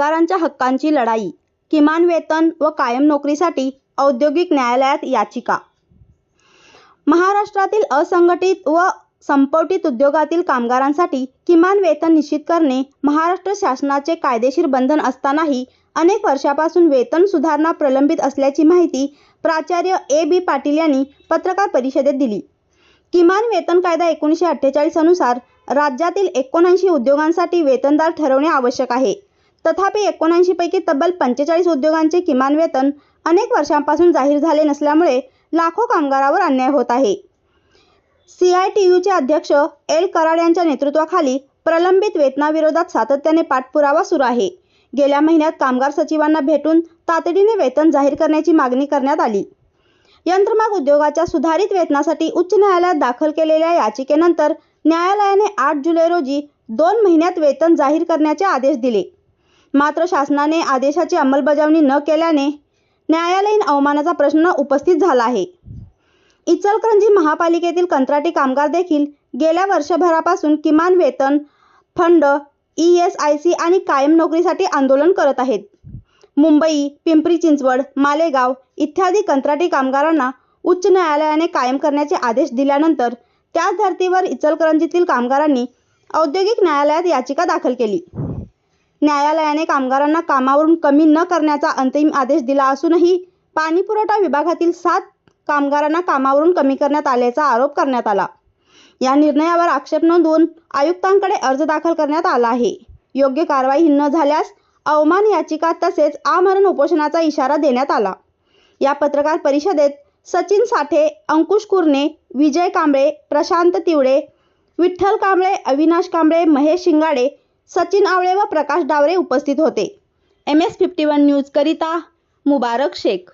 कामगारांच्या हक्कांची लढाई किमान वेतन व कायम नोकरीसाठी औद्योगिक न्यायालयात याचिका. महाराष्ट्रातील असंघटित व संपवटीत उद्योगातील कामगारांसाठी किमान वेतन निश्चित करणे महाराष्ट्र शासनाचे कायदेशीर बंधन असतानाही अनेक वर्षापासून वेतन सुधारणा प्रलंबित असल्याची माहिती प्राचार्य ए बी पाटील यांनी पत्रकार परिषदेत दिली. किमान वेतन कायदा एकोणीसशे अठ्ठेचाळीस अनुसार राज्यातील एकोणऐंशी उद्योगांसाठी वेतनदार ठरवणे आवश्यक आहे. तथापि एकोणऐंशीपैकी तब्बल पंचेचाळीस उद्योगांचे किमान वेतन अनेक वर्षांपासून जाहीर झाले नसल्यामुळे लाखो कामगारावर अन्याय होत आहे. सी आय टी यूचे अध्यक्ष एल कराड यांच्या नेतृत्वाखाली प्रलंबित वेतनाविरोधात सातत्याने पाठपुरावा सुरू आहे. गेल्या महिन्यात कामगार सचिवांना भेटून तातडीने वेतन जाहीर करण्याची मागणी करण्यात आली. यंत्रमाग उद्योगाच्या सुधारित वेतनासाठी उच्च न्यायालयात दाखल केलेल्या याचिकेनंतर न्यायालयाने आठ जुलै रोजी दोन महिन्यात वेतन जाहीर करण्याचे आदेश दिले. मात्र शासनाने आदेशाची अंमलबजावणी न केल्याने न्यायालयीन अवमानाचा प्रश्न उपस्थित झाला आहे. इचलकरंजी महापालिकेतील कंत्राटी कामगार देखील गेल्या वर्षभरापासून किमान वेतन fund E S I C आणि कायम नोकरीसाठी आंदोलन करत आहेत. मुंबई पिंपरी चिंचवड मालेगाव इत्यादी कंत्राटी कामगारांना उच्च न्यायालयाने कायम करण्याचे आदेश दिल्यानंतर त्याच धर्तीवर इचलकरंजीतील कामगारांनी औद्योगिक न्यायालयात याचिका दाखल केली. न्यायालयाने कामगारांना कामावरून कमी न करण्याचा अंतिम आदेश दिला असूनही पाणीपुरवठा विभागातील सात कामगारांना कामावरून कमी करण्यात आल्याचा आरोप करण्यात आला. या निर्णयावर आक्षेप नोंदवून आयुक्तांकडे अर्ज दाखल करण्यात आला आहे. योग्य कारवाई न झाल्यास अवमान याचिका तसेच आमरण उपोषणाचा इशारा देण्यात आला. या पत्रकार परिषदेत सचिन साठे अंकुश कुरणे विजय कांबळे प्रशांत तिवडे विठ्ठल कांबळे अविनाश कांबळे महेश शिंगाडे सचिन आवळे व प्रकाश डावरे उपस्थित होते. एम एस फिफ्टी वन न्यूजकरिता मुबारक शेख.